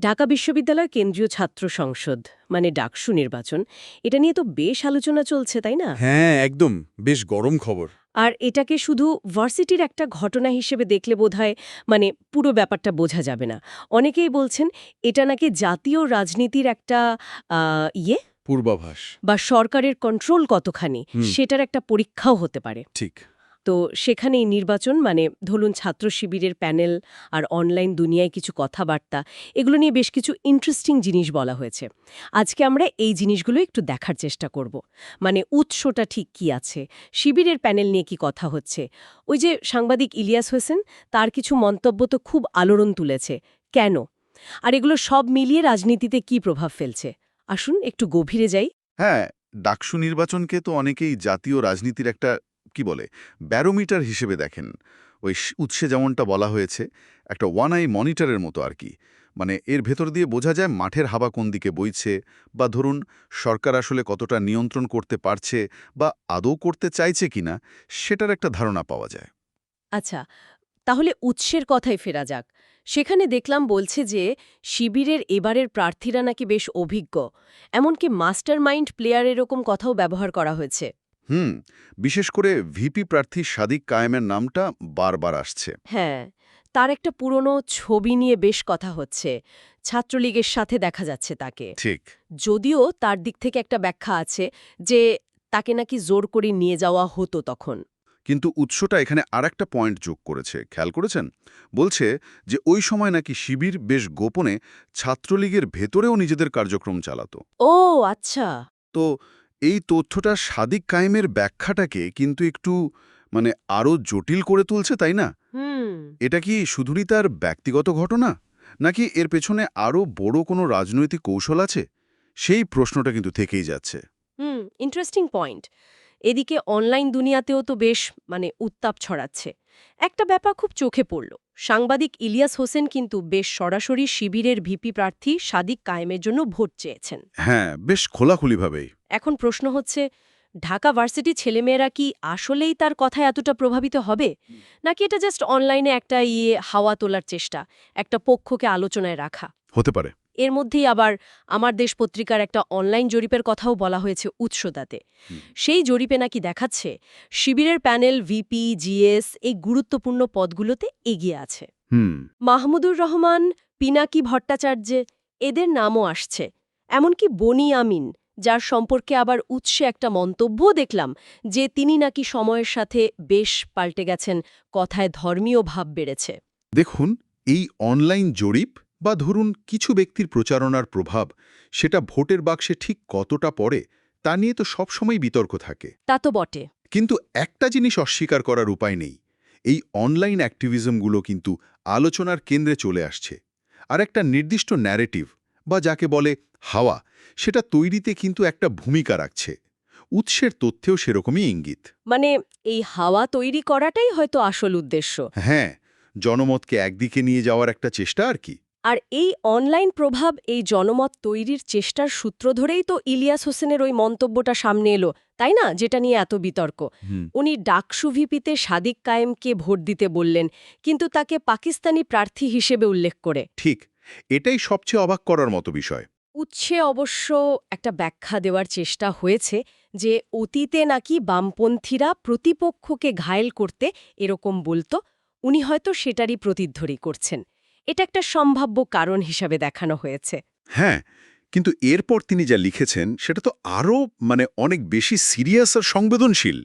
ঢাকা বিশ্ববিদ্যালয় কেন্দ্রীয় ছাত্র সংসদ মানে ডাকসু নির্বাচন এটা নিয়ে তো বেশ আলোচনা চলছে তাই না? হ্যাঁ একদম। বেশ গরম খবর। আর এটাকে শুধু ভার্সিটির একটা ঘটনা হিসেবে দেখলে বোধহয় মানে পুরো ব্যাপারটা বোঝা যাবে না। অনেকেই বলছেন এটা নাকি জাতীয় রাজনীতির একটা ইয়ে? পূর্বাভাস। বা সরকারের কন্ট্রোল কতখানি সেটার একটা পরীক্ষাও হতে পারে। ঠিক। তো সেখানেই নির্বাচন মানে ধরুন ছাত্র শিবিরের প্যানেল আর অনলাইন দুনিয়ায় কিছু কথাবার্তা, এগুলো নিয়ে বেশ কিছু ইন্টারেস্টিং জিনিস বলা হয়েছে। আজকে আমরা এই জিনিসগুলো একটু দেখার চেষ্টা করব। মানে উৎসটা ঠিক কি আছে? শিবিরের প্যানেল নিয়ে কি কথা হচ্ছে? ওই যে সাংবাদিক ইলিয়াস হোসেন, তার কিছু মন্তব্য তো খুব আলোড়ন তুলেছে। কেন? আর এগুলো সব মিলিয়ে রাজনীতিতে কি প্রভাব ফেলছে? আসুন একটু গভীরে যাই। হ্যাঁ ডাকসু নির্বাচনকে তো অনেকেই জাতীয় রাজনীতির একটা কি বলে, ব্যারোমিটার হিসেবে দেখেন। ওই উৎসে যেমনটা বলা হয়েছে, একটা ওয়ান আই মনিটরের মতো আর কি। মানে এর ভেতর দিয়ে বোঝা যায় মাঠের হাওয়া কোন দিকে বইছে বা ধরুন সরকার আসলে কতটা নিয়ন্ত্রণ করতে পারছে বা আদৌ করতে চাইছে কিনা, সেটার একটা ধারণা পাওয়া যায়। আচ্ছা তাহলে উৎসের কথায় ফেরা যাক। সেখানে দেখলাম বলছে যে শিবিরের এবারের প্রার্থীরা নাকি বেশ অভিজ্ঞ। এমনকি মাস্টার মাইন্ড প্লেয়ার এরকম কথাও ব্যবহার করা হয়েছে। হুম বিশেষ করে ভিপি প্রার্থী সাদিক কায়েমের নামটা বারবার আসছে। হ্যাঁ তার একটা পুরনো ছবি নিয়ে বেশ কথা হচ্ছে। ছাত্রলীগের সাথে দেখা যাচ্ছে তাকে। ঠিক। যদিও তার দিক থেকে একটা ব্যাখ্যা আছে যে তাকে নাকি জোর করে নিয়ে যাওয়া হতো তখন। কিন্তু উৎসটা এখানে আরেকটা পয়েন্ট যোগ করেছে খেয়াল করেছেন? বলছে যে ওই সময় নাকি শিবির বেশ গোপনে ছাত্রলীগের ভেতরেও নিজেদের কার্যক্রম চালাতো। ও আচ্ছা। তো এই তথ্যটা সাদিক কায়েমের ব্যাখ্যাটাকে কিন্তু একটু মানে আরও জটিল করে তুলছে তাই না? এটা কি শুধুই তার ব্যক্তিগত ঘটনা? নাকি এর পেছনে আরও বড় কোনো রাজনৈতিক কৌশল আছে? সেই প্রশ্নটা কিন্তু থেকেই যাচ্ছে। হুম ইন্টারেস্টিং পয়েন্ট এদিকে অনলাইন দুনিয়াতেও তো বেশ মানে উত্তাপ ছড়াচ্ছে। একটা ব্যাপার খুব চোখে পড়ল। সাংবাদিক ইলিয়াস হোসেন কিন্তু বেশ সরাসরি শিবিরের ভিপি প্রার্থী সাদিক কায়েমের জন্য ভোট চেয়েছেন। হ্যাঁ বেশ খোলাখুলিভাবেই। এখন প্রশ্ন হচ্ছে ঢাকা ভার্সিটি ছেলেমেয়েরা কি আসলেই তার কথায় এতটা প্রভাবিত হবে? নাকি এটা জাস্ট অনলাইনে একটা ইয়ে হাওয়া তোলার চেষ্টা একটা পক্ষকে আলোচনায় রাখা? হতে পারে। এর মধ্যেই আবার আমার দেশ পত্রিকার একটা অনলাইন জরিপের কথাও বলা হয়েছে উৎসদাতে। সেই জরিপে নাকি দেখাচ্ছে শিবিরের প্যানেল ভিপি জিএস এই গুরুত্বপূর্ণ পদগুলোতে এগিয়ে আছে। মাহমুদুর রহমান পিনাকি ভট্টাচার্য এদের নামও আসছে। এমনকি বনি আমিন যার সম্পর্কে আবার উৎসে একটা মন্তব্যও দেখলাম যে তিনি নাকি সময়ের সাথে বেশ পাল্টে গেছেন কথায় ধর্মীয় ভাব বেড়েছে। দেখুন এই অনলাইন জরিপ বা ধরুন কিছু ব্যক্তির প্রচারণার প্রভাব সেটা ভোটের বাক্সে ঠিক কতটা পড়ে তা নিয়ে তো সবসময় বিতর্ক থাকে। তা তো বটে। কিন্তু একটা জিনিস অস্বীকার করার উপায় নেই এই অনলাইন অ্যাক্টিভিজমগুলো কিন্তু আলোচনার কেন্দ্রে চলে আসছে আর একটা নির্দিষ্ট ন্যারেটিভ বা যাকে বলে হাওয়া সেটা তৈরিতে কিন্তু একটা ভূমিকা রাখছে। উৎসের তথ্যেও সেরকমই ইঙ্গিত। মানে এই হাওয়া তৈরি করাটাই হয়তো আসল উদ্দেশ্য। হ্যাঁ জনমতকে একদিকে নিয়ে যাওয়ার একটা চেষ্টা আর কি। আর এই অনলাইন প্রভাব এই জনমত তৈরির চেষ্টার সূত্র ধরেই তো ইলিয়াস হোসেনের ওই মন্তব্যটা সামনে এলো তাই না? যেটা নিয়ে এত বিতর্ক। উনি ডাকসু ভিপিতে সাদিক কায়েমকে ভোট দিতে বললেন কিন্তু তাকে পাকিস্তানি প্রার্থী হিসেবে উল্লেখ করে। ঠিক এটাই সবচেয়ে অবাক করার মতো বিষয়। উৎসে অবশ্য একটা ব্যাখ্যা দেওয়ার চেষ্টা হয়েছে যে অতীতে নাকি বামপন্থীরা প্রতিপক্ষকে ঘায়েল করতে এরকম বলতো, উনি হয়তো সেটারই প্রতিধ্বনি করছেন। এটা একটা সম্ভাব্য কারণ হিসাবে দেখানো হয়েছে। হ্যাঁ কিন্তু এরপর তিনি যা লিখেছেন, সেটা তো আরও মানে অনেক বেশি সিরিয়াস আর সংবেদনশীল।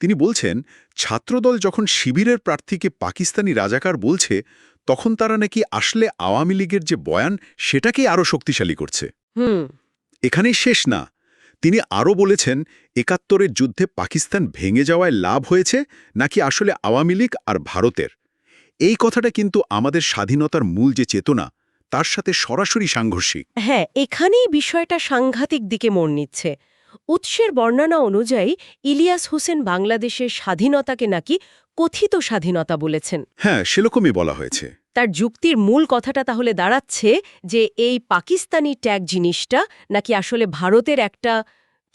তিনি বলছেন, ছাত্রদল যখন শিবিরের প্রার্থীকে পাকিস্তানি রাজাকার বলছে তখন তারা নাকি আসলে আওয়ামী লীগের যে বয়ান সেটাকেই আরও শক্তিশালী করছে। হুম। এখানেই শেষ না। তিনি আরও বলেছেন একাত্তরের যুদ্ধে পাকিস্তান ভেঙে যাওয়ায় লাভ হয়েছে নাকি আসলে আওয়ামী লীগ আর ভারতের? এই কথাটা কিন্তু আমাদের স্বাধীনতার মূল যে চেতনা তার সাথে সরাসরি সাংঘর্ষিক। হ্যাঁ এখানেই বিষয়টা সাংঘাতিক দিকে মোড় নিচ্ছে। উৎসের বর্ণনা অনুযায়ী ইলিয়াস হোসেন বাংলাদেশের স্বাধীনতাকে নাকি কথিত স্বাধীনতা বলেছেন। হ্যাঁ সেরকমই বলা হয়েছে। তার যুক্তির মূল কথাটা তাহলে দাঁড়াচ্ছে যে এই পাকিস্তানি ট্যাগ জিনিসটা নাকি আসলে ভারতের একটা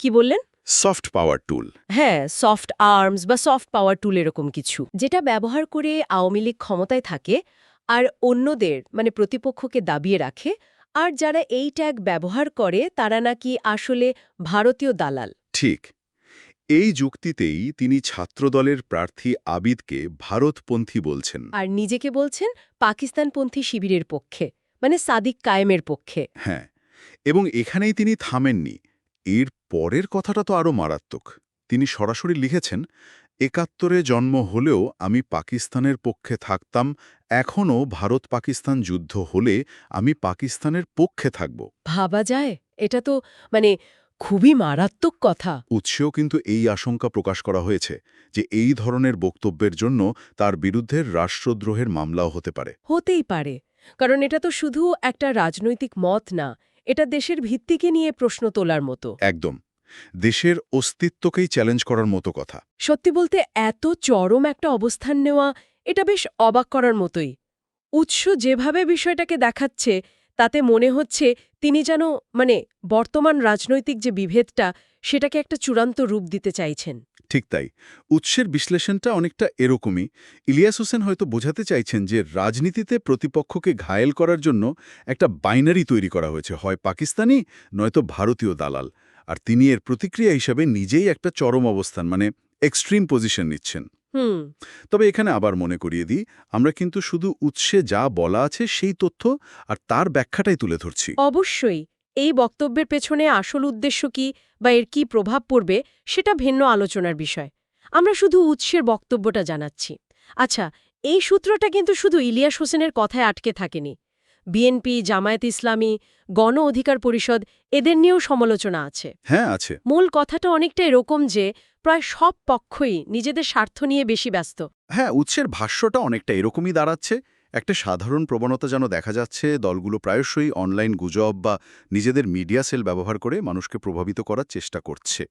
কি বললেন? Soft power tool. হ্যাঁ সফট আর্মস বা সফট পাওয়ার টুল এরকম কিছু। যেটা ব্যবহার করে আওয়ামী লীগ ক্ষমতায় থাকে আর অন্যদের মানে প্রতিপক্ষকে দাবিয়ে রাখে আর যারা এই ট্যাগ ব্যবহার করে তারা নাকি আসলে ভারতীয় দালাল। ঠিক। এই যুক্তিতেই তিনি ছাত্রদলের প্রার্থী আবিদকে ভারতপন্থী বলছেন। আর নিজেকে বলছেন পাকিস্তানপন্থী শিবিরের পক্ষে মানে সাদিক কায়েমের পক্ষে। হ্যাঁ এবং এখানেই তিনি থামেননি। এর পরের কথাটা তো আরও মারাত্মক। তিনি সরাসরি লিখেছেন একাত্তরে জন্ম হলেও আমি পাকিস্তানের পক্ষে থাকতাম এখনও ভারত পাকিস্তান যুদ্ধ হলে আমি পাকিস্তানের পক্ষে থাকব। ভাবা যায়? এটা তো মানে খুবই মারাত্মক কথা। উৎসেও কিন্তু এই আশঙ্কা প্রকাশ করা হয়েছে যে এই ধরনের বক্তব্যের জন্য তার বিরুদ্ধে রাষ্ট্রদ্রোহের মামলাও হতে পারে। হতেই পারে। কারণ এটা তো শুধু একটা রাজনৈতিক মত না এটা দেশের ভিত্তিকে নিয়ে প্রশ্ন তোলার মতো। একদম। দেশের অস্তিত্বকেই চ্যালেঞ্জ করার মতো কথা। সত্যি বলতে এত চরম একটা অবস্থান নেওয়া এটা বেশ অবাক করার মতোই। উৎস যেভাবে বিষয়টাকে দেখাচ্ছে তাতে মনে হচ্ছে তিনি যেন মানে বর্তমান রাজনৈতিক যে বিভেদটা, সেটাকে একটা চূড়ান্ত রূপ দিতে চাইছেন। ঠিক তাই। উৎসের বিশ্লেষণটা অনেকটা এরকমই। ইলিয়াস হোসেন হয়তো বোঝাতে চাইছেন যে, রাজনীতিতে প্রতিপক্ষকে ঘায়েল করার জন্য একটা বাইনারি তৈরি করা হয়েছে। হয় পাকিস্তানি, নয়তো ভারতীয় দালাল। আর তিনি এর প্রতিক্রিয়া হিসাবে নিজেই একটা চরম অবস্থান মানে এক্সট্রিম পজিশন নিচ্ছেন। হুম। তবে এখানে আবার মনে করিয়ে দিই আমরা কিন্তু শুধু উৎসে যা বলা আছে সেই তথ্য আর তার ব্যাখ্যাটাই তুলে ধরছি। অবশ্যই। এই বক্তব্যের পেছনে আসল উদ্দেশ্য কি বা এর কি প্রভাব পড়বে সেটা ভিন্ন আলোচনার বিষয়। আমরা শুধু উৎসের বক্তব্যটা জানাচ্ছি। আচ্ছা এই সূত্রটা কিন্তু শুধু ইলিয়াস হোসেনের কথায় আটকে থাকেনি। বিএনপি জামায়াত ইসলামী গণ অধিকার পরিষদ এদের নিয়েও সমালোচনা আছে। হ্যাঁ আছে। মূল কথাটা অনেকটা এরকম যে প্রায় সব পক্ষই নিজেদের স্বার্থ নিয়ে বেশি ব্যস্ত। হ্যাঁ উৎসের ভাষ্যটা অনেকটা এরকমই দাঁড়াচ্ছে। একটা সাধারণ প্রবণতা যেন দেখা যাচ্ছে দলগুলো প্রায়শই অনলাইন গুজব বা নিজেদের মিডিয়া সেল ব্যবহার করে মানুষকে প্রভাবিত করার চেষ্টা করছে।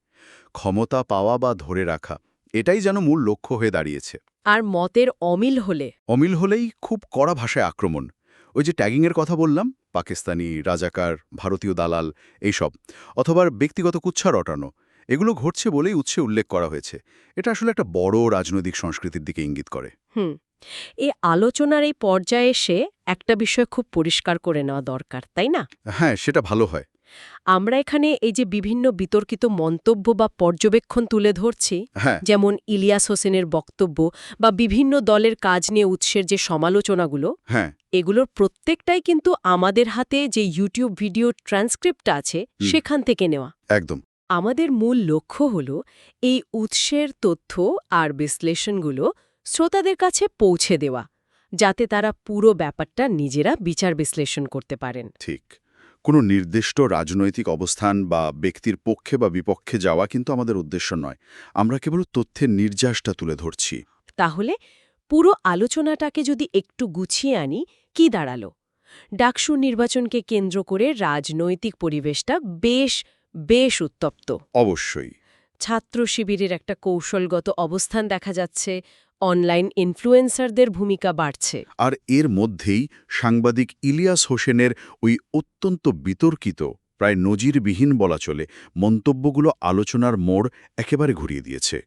ক্ষমতা পাওয়া বা ধরে রাখা এটাই যেন মূল লক্ষ্য হয়ে দাঁড়িয়েছে। আর মতের অমিল হলে? অমিল হলেই খুব কড়া ভাষায় আক্রমণ। ওই যে ট্যাগিংয়ের কথা বললাম পাকিস্তানি রাজাকার ভারতীয় দালাল এইসব অথবা ব্যক্তিগত কুচ্ছা রটানো এগুলো ঘটছে বলেই উৎসে উল্লেখ করা হয়েছে। এটা আসলে একটা বড় রাজনৈতিক সংস্কৃতির দিকে ইঙ্গিত করে। হুম। এই আলোচনার এই পর্যায়ে এসে একটা বিষয় খুব পরিষ্কার করে নেওয়া দরকার তাই না? হ্যাঁ সেটা ভালো হয়। আমরা এখানে এই যে বিভিন্ন বিতর্কিত মন্তব্য বা পর্যবেক্ষণ তুলে ধরছি হ্যাঁ। যেমন ইলিয়াস হোসেনের বক্তব্য বা বিভিন্ন দলের কাজ নিয়ে উৎসের যে সমালোচনাগুলো হ্যাঁ। এগুলোর প্রত্যেকটাই কিন্তু আমাদের হাতে যে ইউটিউব ভিডিও ট্রান্সক্রিপ্ট আছে সেখান থেকে নেওয়া। একদম। আমাদের মূল লক্ষ্য হল এই উৎসের তথ্য আর বিশ্লেষণগুলো শ্রোতাদের কাছে পৌঁছে দেওয়া যাতে তারা পুরো ব্যাপারটা নিজেরা বিচার বিশ্লেষণ করতে পারেন। ঠিক। কোনো নির্দিষ্ট রাজনৈতিক অবস্থান বা ব্যক্তির পক্ষে বা বিপক্ষে যাওয়া কিন্তু আমাদের উদ্দেশ্য নয়। আমরা কেবল তথ্যের নির্যাসটা তুলে ধরছি। তাহলে পুরো আলোচনাটাকে যদি একটু গুছিয়ে আনি কি দাঁড়াল? ডাকসু নির্বাচনকে কেন্দ্র করে রাজনৈতিক পরিবেশটা বেশ বেশ উত্তপ্ত। অবশ্যই। ছাত্র শিবিরের একটা কৌশলগত অবস্থান দেখা যাচ্ছে অনলাইন ইনফ্লুয়েন্সারদের ভূমিকা বাড়ছে। আর এর মধ্যেই সাংবাদিক ইলিয়াস হোসেনের ওই অত্যন্ত বিতর্কিত প্রায় নজিরবিহীন বলা চলে মন্তব্যগুলো আলোচনার মোড় একেবারে ঘুরিয়ে দিয়েছে।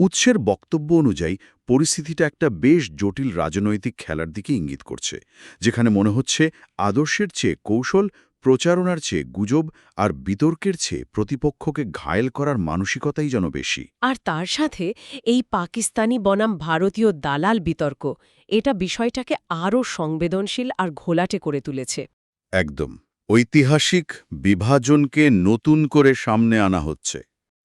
উৎসের বক্তব্য অনুযায়ী পরিস্থিতিটা একটা বেশ জটিল রাজনৈতিক খেলার দিকে ইঙ্গিত করছে যেখানে মনে হচ্ছে আদর্শের চেয়ে কৌশল প্রচারণার চেয়ে গুজব আর বিতর্কের চেয়ে প্রতিপক্ষকে ঘায়েল করার মানসিকতাই যেন বেশি। আর তার সাথে এই পাকিস্তানি বনাম ভারতীয় দালাল বিতর্ক এটা বিষয়টাকে আরও সংবেদনশীল আর ঘোলাটে করে তুলেছে। একদম। ঐতিহাসিক বিভাজনকে নতুন করে সামনে আনা হচ্ছে।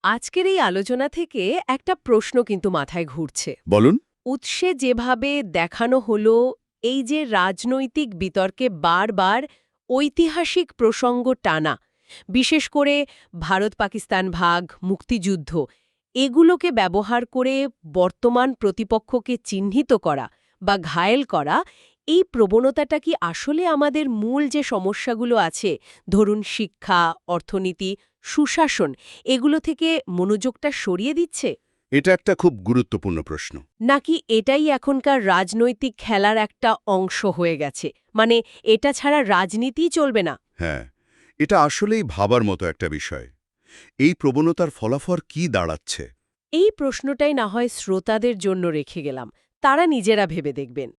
আজকের এই আলোচনা থেকে একটা প্রশ্ন কিন্তু মাথায় ঘুরছে। বলুন। উৎসে যেভাবে দেখানো হলো এই যে রাজনৈতিক বিতর্কে বারবার ঐতিহাসিক প্রসঙ্গ টানা, বিশেষ করে ভারত পাকিস্তান ভাগ, মুক্তিযুদ্ধ, এগুলোকে ব্যবহার করে বর্তমান প্রতিপক্ষকে চিহ্নিত করা বা ঘায়েল করা, এই প্রবণতাটা কি আসলে আমাদের মূল যে সমস্যাগুলো আছে? ধরুন শিক্ষা, অর্থনীতি, সুশাসন, এগুলো থেকে মনোযোগটা সরিয়ে দিচ্ছে? এটা একটা খুব গুরুত্বপূর্ণ প্রশ্ন। নাকি এটাই এখনকার রাজনৈতিক খেলার একটা অংশ হয়ে গেছে? মানে এটা ছাড়া রাজনীতিই চলবে না। হ্যাঁ এটা আসলেই ভাবার মতো একটা বিষয়। এই প্রবণতার ফলাফল কি দাঁড়াচ্ছে? এই প্রশ্নটাই না হয় শ্রোতাদের জন্য রেখে গেলাম। তারা নিজেরা ভেবে দেখবেন।